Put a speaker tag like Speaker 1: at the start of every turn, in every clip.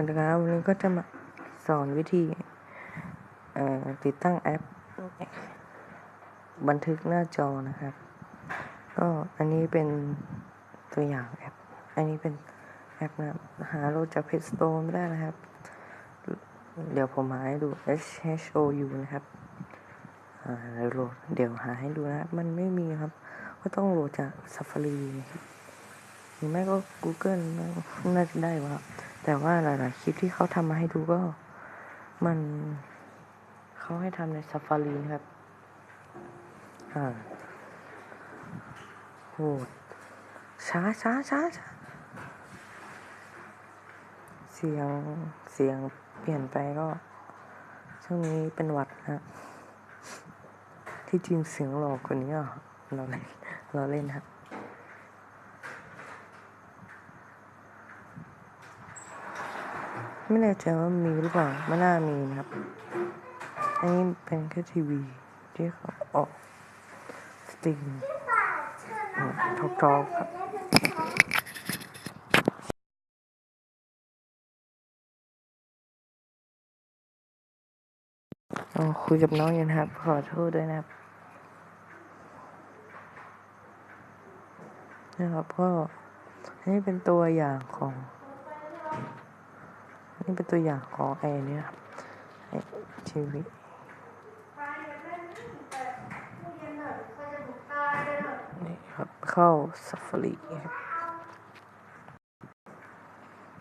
Speaker 1: วัสดีครับวันนี้ก็จะมาสอนวิธีติดตั้งแอป บันทึกหน้าจอนะครับ ก็อันนี้เป็นตัวอย่างแอป อันนี้เป็นแอปนะหาโหลดจาก Play Store ไม่ได้นะครับ เดี๋ยวผมหาให้ดู S H O U นะครับอ่าโหลดเดี๋ยวหาให้ดูนะครับมันไม่มีครับ ก็ต้องโหลดจาก Safari นะครับหรือไม่ก็ Google น่าจะได้ว่า แต่ว่าหลาย ๆ คลิปที่เขาทำมาให้ดูก็มันเขาให้ทำใน Safari นะครับ อ่าโหดช้าช้าช้าช้าเสียงเสียงเปลี่ยนไปก็ ช่วงนี้เป็นหวัดนะที่จริงเสียงหลอกกว่านี้อะเราเล่นเราเล่นครับ ไม่แน่ใจว่ามีหรือเปล่าไม่น่ามีนะครับ อันนี้เป็นแค่ทีวีที่เขาออกสตรีมทอกทอกครับอ๋อคุยกับน้องอยู่นะครับ ขอโทษด้วยนะครับนะครับก็อันนี้เป็นตัวอย่างของ นี่เป็นตัวอย่างของไอ้เนี่ยครับไอ้ทีวีนี่ครับเข้า Safari ครับ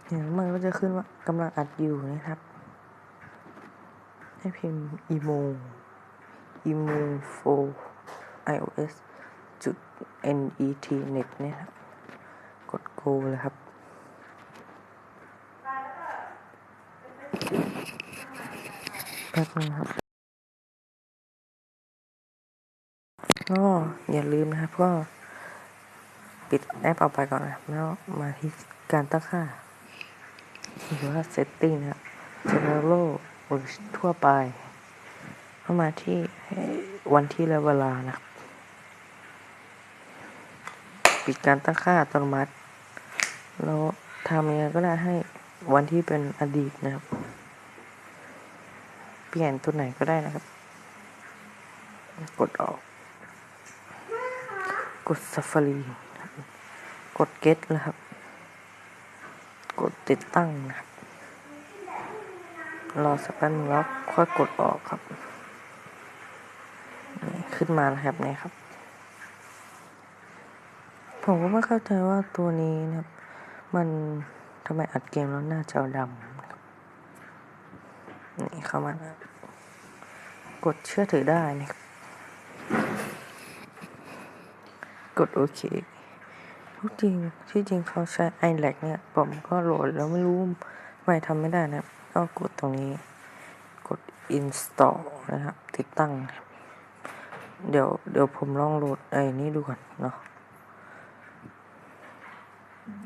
Speaker 1: อย่างมันก็จะขึ้นว่ากำลังอัดอยู่นะครับ ให้พิมพ์ emo emo 4 ios จุด net net เนี่ยครับ กด go เลยครับ แป๊บนึงครับ ก็อย่าลืมนะครับ ก็ปิดแอปออกไปก่อนนะครับแล้วมาที่การตั้งค่าหรือว่า setting นะครับ general หรือทั่วไป เข้ามาที่วันที่และเวลานะครับ ปิดการตั้งค่าอัตโนมัติแล้วทำยังไงก็ได้ให้วันที่เป็นอดีตนะครับ เปลี่ยนตัวไหนก็ได้นะครับ กดออก กด Safari นะครับกด Get นะครับ กดติดตั้งนะครับรอสักแป๊บนึงแล้วค่อยกดออกครับ ขึ้นมาแล้วครับนี่ครับ ผมก็ไม่เข้าใจว่าตัวนี้นะครับ มันทำไมอัดเกมแล้วหน้าจอดำ นี่เข้ามาแล้วกดเชื่อถือได้นะครับ กดโอเคทุกจริงที่จริงเขาใช้ iLac เนี่ยผมก็โหลดแล้วไม่รู้ไม่ทำไม่ได้นะครับ ก็กดตรงนี้ กด install นะครับ ติดตั้ง เดี๋ยวเดี๋ยวผมลองโหลดไอ้นี่ดูก่อนเนาะ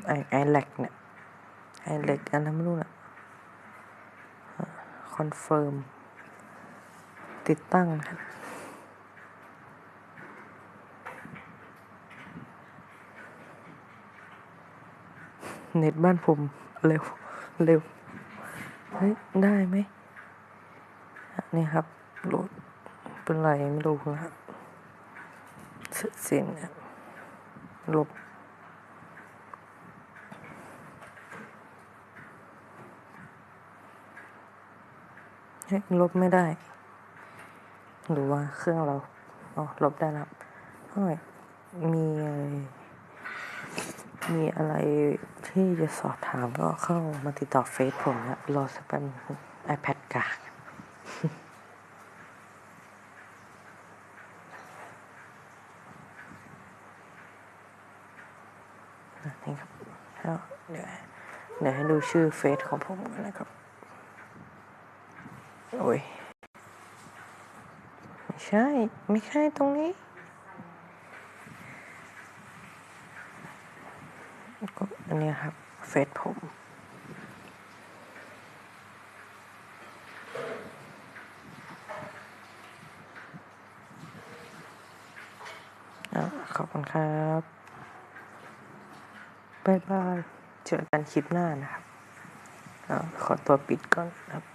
Speaker 1: ไอไอแลกเนี่ยไอแลกอันนั้นไม่รู้นะ คอนเฟิร์มติดตั้งนะครับเน็ตบ้านผมเร็ว เร็ว เฮ้ย ได้ไหมนี่ครับโหลดเป็นไรไม่รู้นะครับเสร็จสิ้นครับลบ เฮ้ย ลบไม่ได้ หรือว่าเครื่องเราอ๋อลบได้แล้วเฮ้ยมี มีอะไรที่จะสอบถามก็เข้ามาติดต่อเฟซผมนะรอสักแป๊บนึง iPad กากอะนี่ครับแล้วเดี๋ยวเดี๋ยวให้ดูชื่อเฟซของผมกันนะครับ โอ้ย ไม่ใช่ ไม่ใช่ตรงนี้ ก็อันนี้ครับ เฟซผมอะขอบคุณครับบบ๊ายบาย เจอกันคลิปหน้านะครับอ่าขอตัวปิดก่อนครับ